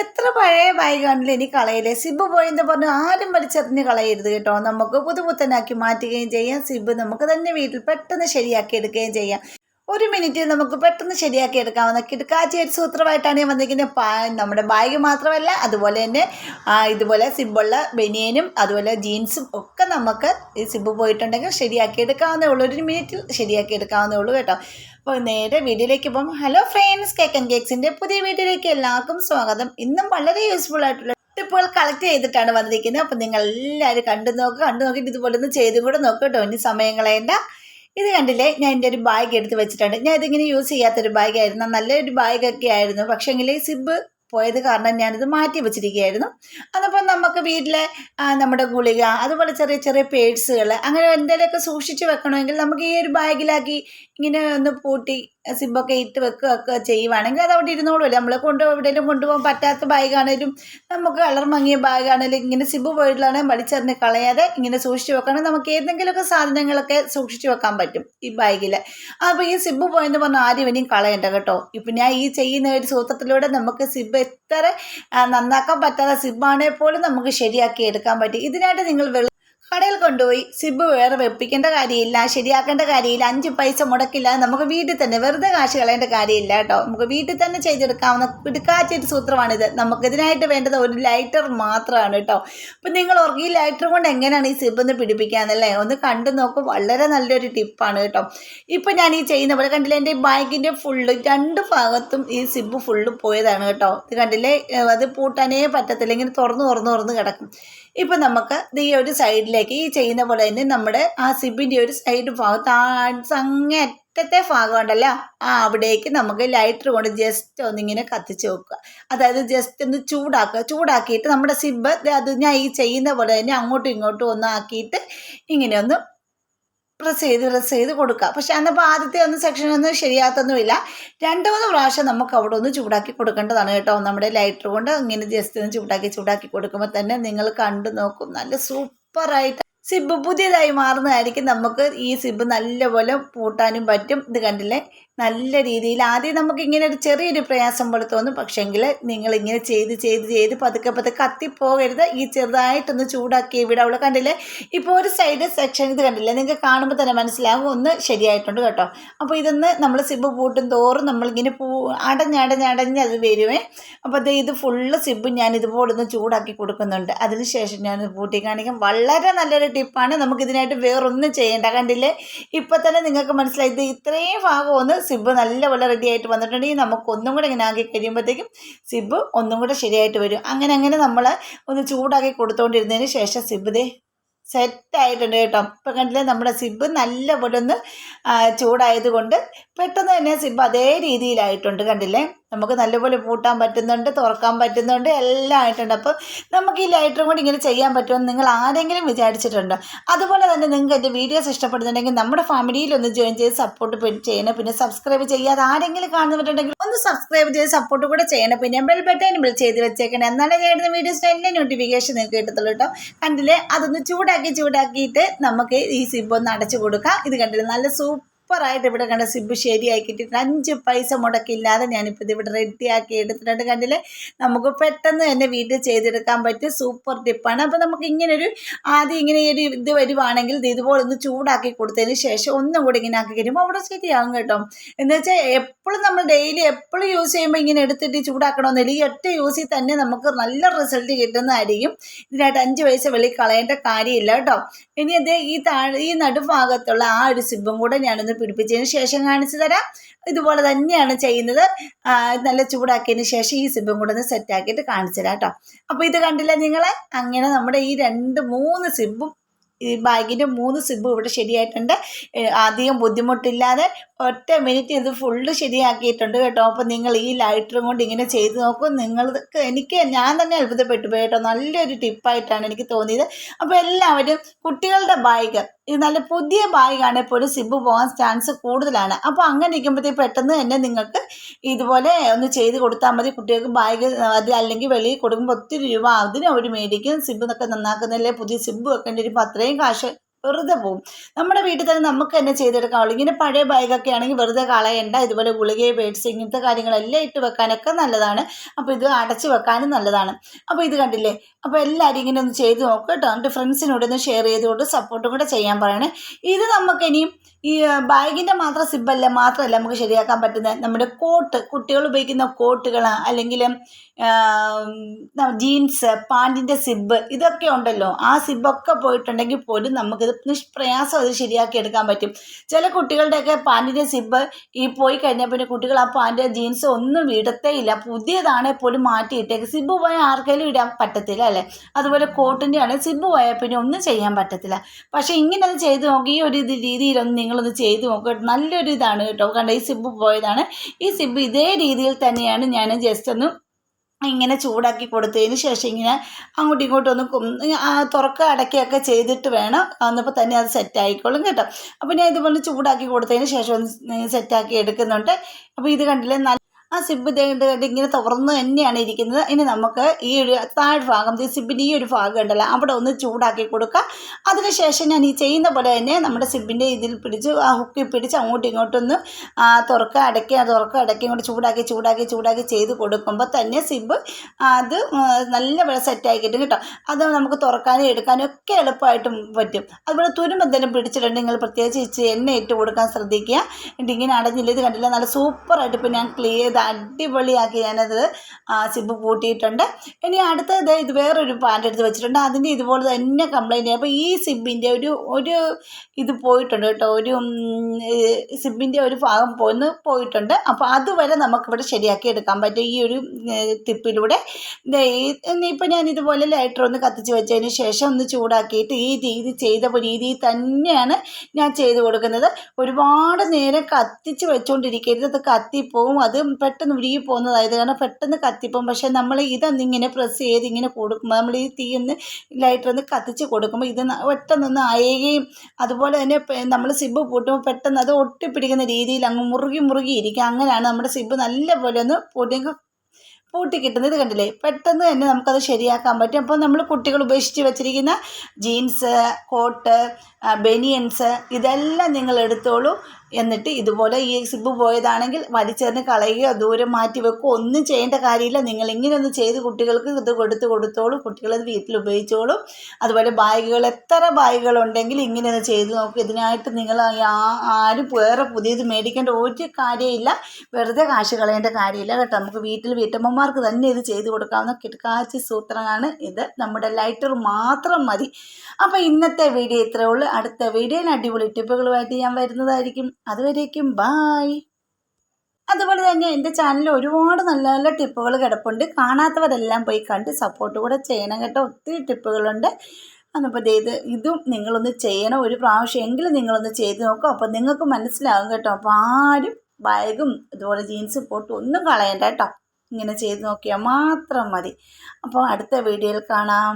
എത്ര പഴയ ബാഗാണെങ്കിലും ഇനി കളയില്ലേ സിബ് പോയെന്ന് പറഞ്ഞു ആരും വലിച്ചെറിഞ്ഞ് കളയരുത് കേട്ടോ. നമുക്ക് പുതുപുത്തനാക്കി മാറ്റുകയും ചെയ്യാം. സിബ് നമുക്ക് തന്നെ വീട്ടിൽ പെട്ടെന്ന് ശരിയാക്കി എടുക്കുകയും ചെയ്യാം. ഒരു മിനിറ്റ് നമുക്ക് പെട്ടെന്ന് ശരിയാക്കി എടുക്കാവുന്ന കിടക്കാച്ചി ഒരു സൂത്രമായിട്ടാണ് ഞാൻ വന്നിരിക്കുന്നത്. പാ നമ്മുടെ ബാഗ് മാത്രമല്ല അതുപോലെ തന്നെ ഇതുപോലെ സിബുള്ള ബനിയനും അതുപോലെ ജീൻസും ഒക്കെ നമുക്ക് ഈ സിബ് പോയിട്ടുണ്ടെങ്കിൽ ശരിയാക്കി എടുക്കാവുന്നേ ഉള്ളൂ. ഒരു മിനിറ്റിൽ ശരിയാക്കി എടുക്കാവുന്നേ ഉള്ളൂ കേട്ടോ. അപ്പോൾ നേരെ വീഡിയോയിലേക്ക് പോകും. ഹലോ ഫ്രണ്ട്സ് കേക്ക് ആൻഡ് കേക്സിന്റെ പുതിയ വീഡിയോയിലേക്ക് എല്ലാവർക്കും സ്വാഗതം. ഇന്നും വളരെ യൂസ്ഫുൾ ആയിട്ടുള്ള ടിപ്പുകൾ കളക്ട് ചെയ്തിട്ടാണ് വന്നിരിക്കുന്നത്. അപ്പോൾ നിങ്ങൾ എല്ലാവരും കണ്ടു നോക്കുക കണ്ടു നോക്കിയിട്ട് ഇതുപോലെ ഒന്ന് ചെയ്തും കൂടെ നോക്കുക കേട്ടോ. ഇനി സമയം കളയണ്ട. ഇത് കണ്ടില്ലേ ഞാൻ എന്റെ ഒരു ബാഗ് എടുത്ത് വെച്ചിട്ടുണ്ട്. ഞാൻ ഇതിങ്ങനെ യൂസ് ചെയ്യാത്തൊരു ബാഗായിരുന്നു നല്ലൊരു ബാഗൊക്കെ ആയിരുന്നു. പക്ഷേങ്കിൽ സിബ് പോയത് കാരണം ഞാനിത് മാറ്റി വെച്ചിരിക്കുകയായിരുന്നു. അതപ്പം നമുക്ക് വീട്ടിലെ നമ്മുടെ ഗുളിക അതുപോലെ ചെറിയ ചെറിയ പേഴ്സുകൾ അങ്ങനെ എന്തെങ്കിലുമൊക്കെ സൂക്ഷിച്ചു വെക്കണമെങ്കിൽ നമുക്ക് ഈ ഒരു ബാഗിലാക്കി ഇങ്ങനെ ഒന്ന് പൂട്ടി സിബൊക്കെ ഇട്ട് വെക്കുകയൊക്കെ ചെയ്യുവാണെങ്കിൽ അത് അവിടെ ഇരുന്നോളുമല്ലോ നമ്മൾ കൊണ്ട് എവിടെയെങ്കിലും കൊണ്ടുപോകാൻ പറ്റാത്ത ബാഗാണേലും നമുക്ക് കളർ മങ്ങിയ ബാഗാണേലും ഇങ്ങനെ സിബ് പോയിട്ടുള്ളതാണെങ്കിൽ വലിച്ചെറിഞ്ഞ് കളയാതെ ഇങ്ങനെ സൂക്ഷിച്ച് വെക്കണം നമുക്ക് ഏതെങ്കിലുമൊക്കെ സാധനങ്ങളൊക്കെ സൂക്ഷിച്ച് വെക്കാൻ പറ്റും ഈ ബാഗിൽ അപ്പോൾ ഈ സിബ് പോയെന്ന് പറഞ്ഞാൽ ആരും ഇനിയും കളയണ്ട കേട്ടോ. ഇപ്പം ഞാൻ ഈ ചെയ്യുന്ന ഒരു സൂത്രത്തിലൂടെ നമുക്ക് സിബ് എത്ര നന്നാക്കാൻ പറ്റാത്ത സിബാണെങ്കിൽ പോലും നമുക്ക് ശരിയാക്കി എടുക്കാൻ പറ്റും. ഇതിനായിട്ട് നിങ്ങൾ കടയിൽ കൊണ്ടുപോയി സിബ് വേറെ വെപ്പിക്കേണ്ട കാര്യമില്ല ശരിയാക്കേണ്ട കാര്യമില്ല അഞ്ച് പൈസ മുടക്കില്ല നമുക്ക് വീട്ടിൽ തന്നെ വെറുതെ കാശ് കളയേണ്ട കാര്യമില്ല കേട്ടോ. നമുക്ക് വീട്ടിൽ തന്നെ ചെയ്തെടുക്കാവുന്ന പിടുക്കാച്ചൊരു സൂത്രമാണിത്. നമുക്ക് ഇതിനായിട്ട് വേണ്ടത് ഒരു ലൈറ്റർ മാത്രമാണ് കേട്ടോ. അപ്പം നിങ്ങൾ ഓർക്കും ഈ ലൈറ്റർ കൊണ്ട് എങ്ങനെയാണ് ഈ സിബ് ഒന്ന് പിടിപ്പിക്കാന്നല്ലേ ഒന്ന് കണ്ടു നോക്കും വളരെ നല്ലൊരു ടിപ്പാണ് കേട്ടോ. ഇപ്പം ഞാൻ ഈ ചെയ്യുന്ന പോലെ കണ്ടില്ലേ എന്റെ ബാഗിന്റെ ഫുള്ള് രണ്ട് ഭാഗത്തും ഈ സിബ് ഫുള്ള് പോയതാണ് കേട്ടോ. ഇത് കണ്ടില്ലേ? അത് പൂട്ടാനേ പറ്റത്തില്ല ഇങ്ങനെ തുറന്ന് തുറന്ന് തുറന്ന് കിടക്കും. ഇപ്പം നമുക്ക് ഈ ഒരു സൈഡിലേക്ക് ഈ ചെയ്യുന്ന പോലെ തന്നെ നമ്മുടെ ആ സിബിന്റെ ഒരു സൈഡ് ഭാഗത്ത് ആ അങ്ങേ അറ്റത്തെ ഭാഗം ഉണ്ടല്ലോ ആ അവിടേക്ക് നമുക്ക് ലൈറ്റർ കൊണ്ട് ജസ്റ്റ് ഒന്നിങ്ങനെ കത്തിച്ച് വെക്കുക. അതായത് ജസ്റ്റ് ഒന്ന് ചൂടാക്കുക. ചൂടാക്കിയിട്ട് നമ്മുടെ സിബ് അത് ഞാൻ ഈ ചെയ്യുന്ന പോലെ തന്നെ അങ്ങോട്ടും ഇങ്ങോട്ടും ഒന്നാക്കിയിട്ട് ഇങ്ങനെ ഒന്ന് പ്രസ് ചെയ്ത് പ്രസ് ചെയ്ത് കൊടുക്കുക. പക്ഷെ അന്നപ്പോൾ ആദ്യത്തെ ഒന്ന് സെക്ഷനൊന്നും ശരിയാകത്തൊന്നുമില്ല രണ്ട് മൂന്ന് പ്രാവശ്യം നമുക്ക് അവിടെ ഒന്ന് ചൂടാക്കി കൊടുക്കേണ്ടതാണ് കേട്ടോ. നമ്മുടെ ലൈറ്റർ കൊണ്ട് ഇങ്ങനെ ജസ്റ്റ് ഒന്ന് ചൂടാക്കി ചൂടാക്കി കൊടുക്കുമ്പോൾ തന്നെ നിങ്ങൾ കണ്ടു നോക്കും. നല്ല സൂപ്പറായിട്ട് സിബ് പുതിയതായി മാറുന്നതായിരിക്കും. നമുക്ക് ഈ സിബ് നല്ലപോലെ പൂട്ടാനും പറ്റും. ഇത് കണ്ടില്ലേ? നല്ല രീതിയിൽ ആദ്യം നമുക്ക് ഇങ്ങനെ ഒരു ചെറിയൊരു പ്രയാസം പോലെ തോന്നും. പക്ഷേങ്കിൽ നിങ്ങൾ ഇങ്ങനെ ചെയ്ത് ചെയ്ത് ചെയ്ത് പതുക്കെ പതുക്കെ കത്തിപ്പോകരുത്. ഈ ചെറുതായിട്ടൊന്ന് ചൂടാക്കി ഇവിടെ അവളെ കണ്ടില്ലേ? ഇപ്പോൾ ഒരു സൈഡ് സെക്ഷൻ ഇത് കണ്ടില്ലേ? നിങ്ങൾക്ക് കാണുമ്പോൾ തന്നെ മനസ്സിലാകും ഒന്ന് ശരിയായിട്ടുണ്ട് കേട്ടോ. അപ്പോൾ ഇതൊന്ന് നമ്മൾ സിബ് പൂട്ടും തോറും നമ്മളിങ്ങനെ പൂ അടഞ്ഞടഞ്ഞടഞ്ഞ് അത് വരുവേ. അപ്പോൾ ദേ ഇത് ഫുള്ള് സിബ് ഞാൻ ഇതുപോലെ ഒന്ന് ചൂടാക്കി കൊടുക്കുന്നുണ്ട്. അതിനുശേഷം ഞാൻ പൂട്ടി കാണിക്കാം. വളരെ നല്ലൊരു ടിപ്പാണ് നമുക്കിതിനായിട്ട് വേറൊന്നും ചെയ്യേണ്ട. കണ്ടില്ലേ? ഇപ്പം തന്നെ നിങ്ങൾക്ക് മനസ്സിലായി. ഇത് ഇത്രയും ഭാഗം ഒന്ന് സിബ് നല്ലപോലെ റെഡി ആയിട്ട് വന്നിട്ടുണ്ടെങ്കിൽ നമുക്ക് ഒന്നും കൂടെ ഇങ്ങനെ ആക്കി കഴിയുമ്പോഴത്തേക്കും സിബ് ഒന്നും കൂടെ ശരിയായിട്ട് വരും. അങ്ങനെ അങ്ങനെ നമ്മൾ ഒന്ന് ചൂടാക്കി കൊടുത്തുകൊണ്ടിരുന്നതിന് ശേഷം സിബ് ദേ സെറ്റായിട്ടുണ്ട് കേട്ടോ. ഇപ്പം കണ്ടില്ലേ നമ്മുടെ സിബ് നല്ലപോലെ ഒന്ന് ചൂടായത് കൊണ്ട് പെട്ടെന്ന് തന്നെ സിബ് അതേ രീതിയിലായിട്ടുണ്ട് കണ്ടില്ലേ? നമുക്ക് നല്ലപോലെ പൂട്ടാൻ പറ്റുന്നുണ്ട് തുറക്കാൻ പറ്റുന്നുണ്ട് എല്ലാം ആയിട്ടുണ്ട്. അപ്പോൾ നമുക്ക് ഈ ലൈറ്ററും കൂടി ഇങ്ങനെ ചെയ്യാൻ പറ്റുമെന്ന് നിങ്ങൾ ആരെങ്കിലും വിചാരിച്ചിട്ടുണ്ടോ? അതുപോലെ തന്നെ നിങ്ങൾക്ക് എന്റെ വീഡിയോസ് ഇഷ്ടപ്പെടുന്നുണ്ടെങ്കിൽ നമ്മുടെ ഫാമിലിയിൽ ഒന്ന് ജോയിൻ ചെയ്ത് സപ്പോർട്ട് ചെയ്യണം. പിന്നെ സബ്സ്ക്രൈബ് ചെയ്യാതെ ആരെങ്കിലും കാണുന്നുണ്ടെങ്കിൽ ഒന്ന് സബ്സ്ക്രൈബ് ചെയ്ത് സപ്പോർട്ട് കൂടെ ചെയ്യണം. പിന്നെ ബെൽ ബട്ടൺ ബിൽ ചെയ്ത് വെച്ചേക്കണം. എന്നാലേ ചെയ്യുന്ന വീഡിയോസിന്റെ എല്ലാ നോട്ടിഫിക്കേഷൻ നിങ്ങൾക്ക് കിട്ടത്തുള്ളൂ കേട്ടോ. കണ്ടില്ലേ? അതൊന്ന് ചൂടാക്കി ചൂടാക്കിയിട്ട് നമുക്ക് ഈ സിബ് ഒന്ന് അടച്ചു കൊടുക്കാം. ഇത് കണ്ടില്ലേ? നല്ല സൂപ്പർ സൂപ്പറായിട്ട് ഇവിടെ കണ്ട സിബ് ശരിയാക്കിയിട്ടുണ്ട് അഞ്ച് പൈസ മുടക്കില്ലാതെ ഞാനിപ്പോൾ ഇത് ഇവിടെ റെഡിയാക്കി എടുത്തിട്ടുണ്ട്. കണ്ടില്ലേ? നമുക്ക് പെട്ടെന്ന് തന്നെ വീട്ടിൽ ചെയ്തെടുക്കാൻ പറ്റും സൂപ്പർ ടിപ്പാണ്. അപ്പോൾ നമുക്ക് ഇങ്ങനൊരു ആദ്യം ഇങ്ങനെ ഒരു ഇത് വരുവാണെങ്കിൽ ഇത് ഇതുപോലെ ഒന്ന് ചൂടാക്കി കൊടുത്തതിന് ശേഷം ഒന്നും കൂടി ഇങ്ങനെ ആക്കി കഴിയുമ്പോൾ അവിടെ ശരിയാകും കേട്ടോ. എന്ന് വെച്ചാൽ എപ്പോഴും നമ്മൾ ഡെയിലി എപ്പോഴും യൂസ് ചെയ്യുമ്പോൾ ഇങ്ങനെ എടുത്തിട്ട് ചൂടാക്കണമെന്നില്ല. ഈ ഒറ്റ യൂസിൽ തന്നെ നമുക്ക് നല്ല റിസൾട്ട് കിട്ടുന്നതായിരിക്കും. ഇതിനായിട്ട് അഞ്ച് പൈസ വെളി കളയേണ്ട കാര്യമില്ല കേട്ടോ. ഇനി അത് ഈ താഴെ ഈ നടുഭാഗത്തുള്ള ആ ഒരു സിബും കൂടെ ഞാനൊന്ന് പിടിപ്പിച്ചതിന് ശേഷം കാണിച്ചു തരാം. ഇതുപോലെ തന്നെയാണ് ചെയ്യുന്നത്. നല്ല ചൂടാക്കിയതിന് ശേഷം ഈ സിബും കൂടെ ഒന്ന് സെറ്റാക്കിയിട്ട് കാണിച്ചു തരാം കേട്ടോ. അപ്പോൾ ഇത് കണ്ടില്ല നിങ്ങൾ അങ്ങനെ നമ്മുടെ ഈ രണ്ട് മൂന്ന് സിബും ഈ ബാഗിന്റെ മൂന്ന് സിബും ഇവിടെ ശരിയായിട്ടുണ്ട്. അധികം ബുദ്ധിമുട്ടില്ലാതെ ഒറ്റ മിനിറ്റ് ഇത് ഫുള്ള് ശരിയാക്കിയിട്ടുണ്ട് കേട്ടോ. അപ്പോൾ നിങ്ങൾ ഈ ലൈറ്ററും കൊണ്ട് ഇങ്ങനെ ചെയ്ത് നോക്കൂ. നിങ്ങൾക്ക് എനിക്ക് ഞാൻ തന്നെ അത്ഭുതപ്പെട്ടു പോയി കേട്ടോ. നല്ലൊരു ടിപ്പായിട്ടാണ് എനിക്ക് തോന്നിയത്. അപ്പോൾ എല്ലാവരും കുട്ടികളുടെ ബാഗ് ഇത് നല്ല പുതിയ ബാഗാണ്. പോലും സിബ് പോകാൻ ചാൻസ് കൂടുതലാണ്. അപ്പോൾ അങ്ങനെ ഇരിക്കുമ്പോഴത്തേക്ക് പെട്ടെന്ന് തന്നെ നിങ്ങൾക്ക് ഇതുപോലെ ഒന്ന് ചെയ്ത് കൊടുത്താൽ മതി. കുട്ടികൾക്ക് ബാഗ് അത് അല്ലെങ്കിൽ വെളിയിൽ കൊടുക്കുമ്പോൾ ഒത്തിരി രൂപ അതിന് അവർ മേടിക്കും. സിബ് എന്നൊക്കെ നന്നാക്കുന്നതിലെ പുതിയ സിബ് വെക്കേണ്ടി വരുമ്പോൾ അത്രയും കാശ് വെറുതെ പോവും. നമ്മുടെ വീട്ടിൽ തന്നെ നമുക്ക് തന്നെ ചെയ്തെടുക്കാവുള്ളൂ. ഇങ്ങനെ പഴയ ബാഗൊക്കെ ആണെങ്കിൽ വെറുതെ കളയണ്ട ഇതുപോലെ ഗുളികയെ പേടിച്ച് ഇങ്ങനത്തെ കാര്യങ്ങളെല്ലാം ഇട്ട് വെക്കാനൊക്കെ നല്ലതാണ്. അപ്പോൾ ഇത് അടച്ച് വെക്കാനും നല്ലതാണ്. അപ്പോൾ ഇത് കണ്ടില്ലേ? അപ്പോൾ എല്ലാവരും ഇങ്ങനെ ഒന്ന് ചെയ്ത് നോക്കുക കേട്ടോ. എന്നിട്ട് ഫ്രണ്ട്സിനോട് ഒന്ന് ഷെയർ ചെയ്തുകൊണ്ട് സപ്പോർട്ടും കൂടെ ചെയ്യാൻ പറയണേ. ഇത് നമുക്ക് ഇനിയും ഈ ബാഗിന്റെ മാത്രം സിബല്ല മാത്രമല്ല നമുക്ക് ശരിയാക്കാൻ പറ്റുന്നത്. നമ്മുടെ കോട്ട് കുട്ടികൾ ഉപയോഗിക്കുന്ന കോട്ടുകൾ അല്ലെങ്കിൽ ജീൻസ് പാന്റിന്റെ സിബ് ഇതൊക്കെ ഉണ്ടല്ലോ. ആ സിബൊക്കെ പോയിട്ടുണ്ടെങ്കിൽ പോലും നമുക്കിത് നിഷ്പ്രയാസം അത് ശരിയാക്കി എടുക്കാൻ പറ്റും. ചില കുട്ടികളുടെയൊക്കെ പാന്റിന്റെ സിബ് ഈ പോയി കഴിഞ്ഞാൽ പിന്നെ കുട്ടികൾ ആ പാന്റ് ജീൻസ് ഒന്നും ഇടത്തേ ഇല്ല. പുതിയതാണെങ്കിൽ പോലും മാറ്റിയിട്ടേക്ക്. സിബ് പോയാൽ ആർക്കെങ്കിലും ഇടാൻ പറ്റത്തില്ല അല്ലേ? അതുപോലെ കോട്ടിന്റെ ആണെങ്കിൽ സിബ് പോയാൽ പിന്നെ ഒന്നും ചെയ്യാൻ പറ്റത്തില്ല. പക്ഷേ ഇങ്ങനെ അത് ചെയ്ത് നോക്കി ഈ ഒരു രീതിയിലൊന്ന് നിങ്ങളൊന്ന് ചെയ്ത് നോക്കുക നല്ലൊരു ഇതാണ് കേട്ടോ. കണ്ട ഈ സിബ് പോയതാണ്. ഈ സിബ് ഇതേ രീതിയിൽ തന്നെയാണ് ഞാൻ ജസ്റ്റ് ഒന്ന് ഇങ്ങനെ ചൂടാക്കി കൊടുത്തതിന് ശേഷം ഇങ്ങനെ അങ്ങോട്ടും ഇങ്ങോട്ടും ഒന്ന് തുറക്ക അടയ്ക്കുകയൊക്കെ ചെയ്തിട്ട് വേണം അന്നപ്പോൾ തന്നെ അത് സെറ്റ് ആയിക്കോളും കേട്ടോ. അപ്പോൾ ഞാൻ ഇതുപോലെ ചൂടാക്കി കൊടുത്തതിന് ശേഷം സെറ്റാക്കി എടുക്കുന്നുണ്ട്. അപ്പോൾ ഇത് കണ്ടില്ലേ നല്ല ആ സിബ് ഇതേണ്ട് ഇങ്ങനെ തുറന്ന് തന്നെയാണ് ഇരിക്കുന്നത്. ഇനി നമുക്ക് ഈ ഒരു താഴ്ഭാഗം ഈ സിബിന്റെ ഈ ഒരു ഭാഗം ഉണ്ടല്ലോ അവിടെ ഒന്ന് ചൂടാക്കി കൊടുക്കുക അതിനുശേഷം ഞാൻ ഈ ചെയ്യുന്ന പോലെ തന്നെ നമ്മുടെ സിബിന്റെ ഇതിൽ പിടിച്ച് ആ ഹുക്കിൽ പിടിച്ച് അങ്ങോട്ടും ഇങ്ങോട്ടൊന്ന് തുറക്കുക അടയ്ക്കുക തുറക്കുക അടയ്ക്കുക ഇങ്ങോട്ട് ചൂടാക്കി ചൂടാക്കി ചൂടാക്കി ചെയ്ത് കൊടുക്കുമ്പോൾ തന്നെ സിബ് അത് നല്ല വെള്ളം സെറ്റായി കിട്ടും കേട്ടോ. അത് നമുക്ക് തുറക്കാനും എടുക്കാനും ഒക്കെ എളുപ്പമായിട്ടും പറ്റും. അതുപോലെ തുരുമ്പ് എന്തെങ്കിലും പിടിച്ചിട്ടുണ്ടെങ്കിൽ പ്രത്യേകിച്ച് ഇച്ചിരി എണ്ണ ഇട്ട് കൊടുക്കാൻ ശ്രദ്ധിക്കുക. എന്നിട്ട് ഇങ്ങനെ അടഞ്ഞില്ല ഇത് കണ്ടില്ല? നല്ല സൂപ്പറായിട്ട് ഇപ്പോൾ ഞാൻ ക്ലിയർ അടിപൊളിയാക്കി ഞാനത് സിബ് പൂട്ടിയിട്ടുണ്ട്. ഇനി അടുത്തത് ഇത് വേറൊരു പാന്റ് എടുത്ത് വെച്ചിട്ടുണ്ട്. അതിന്റെ ഇതുപോലെ തന്നെ കംപ്ലൈന്റ് അപ്പോൾ ഈ സിബിന്റെ ഒരു ഒരു ഇത് പോയിട്ടുണ്ട് കേട്ടോ. ഒരു സിബിന്റെ ഒരു ഭാഗം പോന്ന് പോയിട്ടുണ്ട്. അപ്പോൾ അതുവരെ നമുക്കിവിടെ ശരിയാക്കി എടുക്കാൻ പറ്റും ഈ ഒരു തിപ്പിലൂടെ ഇപ്പം ഞാൻ ഇതുപോലെ ലൈറ്റർ ഒന്ന് കത്തിച്ച് വെച്ചതിന് ശേഷം ഒന്ന് ചൂടാക്കിയിട്ട് ഈ രീതി ചെയ്ത രീതിയിൽ തന്നെയാണ് ഞാൻ ചെയ്ത് കൊടുക്കുന്നത്. ഒരുപാട് നേരം കത്തിച്ച് വെച്ചുകൊണ്ടിരിക്കരുത് അത് കത്തിപ്പോവും അത് പെട്ടെന്ന് ഉരുകി പോകുന്നതായത് കാരണം പെട്ടെന്ന് കത്തിപ്പോകും പക്ഷേ നമ്മൾ ഇതൊന്നിങ്ങനെ പ്രസ് ചെയ്ത് ഇങ്ങനെ കൊടുക്കുമ്പോൾ നമ്മൾ ഈ തീ ഒന്ന് ലൈറ്റർ ഒന്ന് കത്തിച്ച് കൊടുക്കുമ്പോൾ ഇത് പെട്ടെന്നൊന്ന് അയയുകയും അതുപോലെ തന്നെ നമ്മൾ സിബ് പൂട്ടുമ്പോൾ പെട്ടെന്ന് അത് ഒട്ടിപ്പിടിക്കുന്ന രീതിയിൽ അങ്ങ് മുറുകി മുറുകി ഇരിക്കുക അങ്ങനെയാണ് നമ്മുടെ സിബ് നല്ലപോലെ ഒന്ന് പൊടി പൂട്ടി കിട്ടുന്നത്. കണ്ടില്ലേ? പെട്ടെന്ന് തന്നെ നമുക്കത് ശരിയാക്കാൻ പറ്റും. അപ്പോൾ നമ്മൾ കുട്ടികൾ ഉപേക്ഷിച്ച് വെച്ചിരിക്കുന്ന ജീൻസ് കോട്ട് ബനിയൻസ് ഇതെല്ലാം നിങ്ങൾ എടുത്തോളൂ. എന്നിട്ട് ഇതുപോലെ ഈ സിബ് പോയതാണെങ്കിൽ വലിച്ചെറിഞ്ഞ് കളയുകയോ ദൂരം മാറ്റി വെക്കുകയോ ഒന്നും ചെയ്യേണ്ട കാര്യമില്ല. നിങ്ങൾ ഇങ്ങനെ ഒന്ന് ചെയ്ത് കുട്ടികൾക്ക് ഇത് കൊടുത്ത് കൊടുത്തോളൂ. കുട്ടികളത് വീട്ടിൽ ഉപയോഗിച്ചോളൂ. അതുപോലെ ബാഗുകൾ എത്ര ബാഗുകളുണ്ടെങ്കിൽ ഇങ്ങനെ ഒന്ന് ചെയ്ത് നോക്കും. ഇതിനായിട്ട് നിങ്ങൾ ആരും വേറെ പുതിയത് മേടിക്കേണ്ട ഒരു കാര്യമില്ല. വെറുതെ കാശ് കളയേണ്ട കാര്യമില്ല കേട്ടോ. നമുക്ക് വീട്ടിൽ വീട്ടമ്മമാർക്ക് തന്നെ ഇത് ചെയ്ത് കൊടുക്കാവുന്ന കിടക്കാച്ചി സൂത്രമാണ് ഇത്. നമ്മുടെ ലൈറ്റർ മാത്രം മതി. അപ്പോൾ ഇന്നത്തെ വീഡിയോ ഇത്രയേ ഉള്ളൂ. അടുത്ത വീഡിയോയിൽ അടിപൊളി ടിപ്പുകളുമായിട്ട് ഞാൻ വരുന്നതായിരിക്കും. അതുവരേക്കും ബായ് അതുപോലെ തന്നെ എന്റെ ചാനലിൽ ഒരുപാട് നല്ല നല്ല ടിപ്പുകൾ കിടപ്പുണ്ട്. കാണാത്തവരെല്ലാം പോയി കണ്ട് സപ്പോർട്ട് കൂടെ ചെയ്യണം കേട്ടോ. ഒത്തിരി ടിപ്പുകളുണ്ട് അന്നപ്പോൾ ഇത് ഇതും നിങ്ങളൊന്ന് ചെയ്യണം. ഒരു പ്രാവശ്യം എങ്കിലും നിങ്ങളൊന്ന് ചെയ്ത് നോക്കും. അപ്പോൾ നിങ്ങൾക്ക് മനസ്സിലാകും കേട്ടോ. അപ്പോൾ ആരും ബാഗും അതുപോലെ ജീൻസ് പോട്ടും ഒന്നും കളയണ്ട കേട്ടോ. ഇങ്ങനെ ചെയ്ത് നോക്കിയാൽ മാത്രം മതി. അപ്പോൾ അടുത്ത വീഡിയോയിൽ കാണാം.